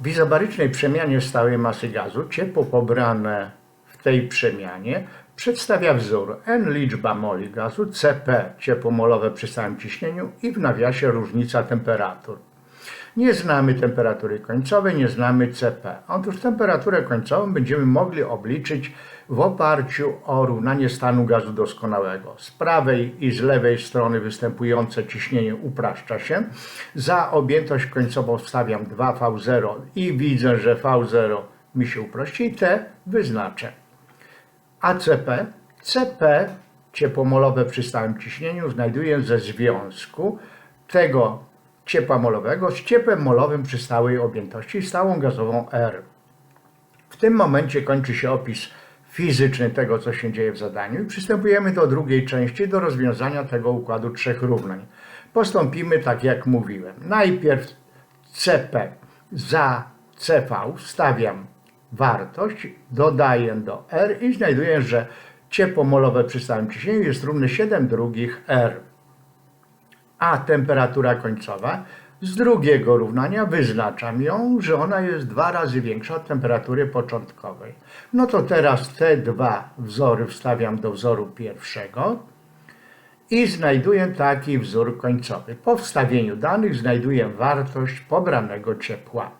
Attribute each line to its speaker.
Speaker 1: W izobarycznej przemianie stałej masy gazu ciepło pobrane w tej przemianie przedstawia wzór n liczba moli gazu, Cp ciepło molowe przy stałym ciśnieniu i w nawiasie różnica temperatur. Nie znamy temperatury końcowej, nie znamy Cp. Otóż temperaturę końcową będziemy mogli obliczyć w oparciu o równanie stanu gazu doskonałego. Z prawej i z lewej strony występujące ciśnienie upraszcza się. Za objętość końcową wstawiam 2V0 i widzę, że V0 mi się uprości i T wyznaczę. ACP, CP ciepłomolowe przy stałym ciśnieniu znajduję ze związku tego ciepła molowego z ciepłem molowym przy stałej objętości stałą gazową R. W tym momencie kończy się opis fizyczny tego, co się dzieje w zadaniu i przystępujemy do drugiej części, do rozwiązania tego układu trzech równań. Postąpimy tak, jak mówiłem. Najpierw CP za CV stawiam wartość, dodaję do R i znajduję, że ciepło molowe przy stałym ciśnieniu jest równe 7 drugich R. A temperatura końcowa z drugiego równania wyznaczam ją, że ona jest dwa razy większa od temperatury początkowej. No to teraz te dwa wzory wstawiam do wzoru pierwszego i znajduję taki wzór końcowy. Po wstawieniu danych znajduję wartość pobranego ciepła.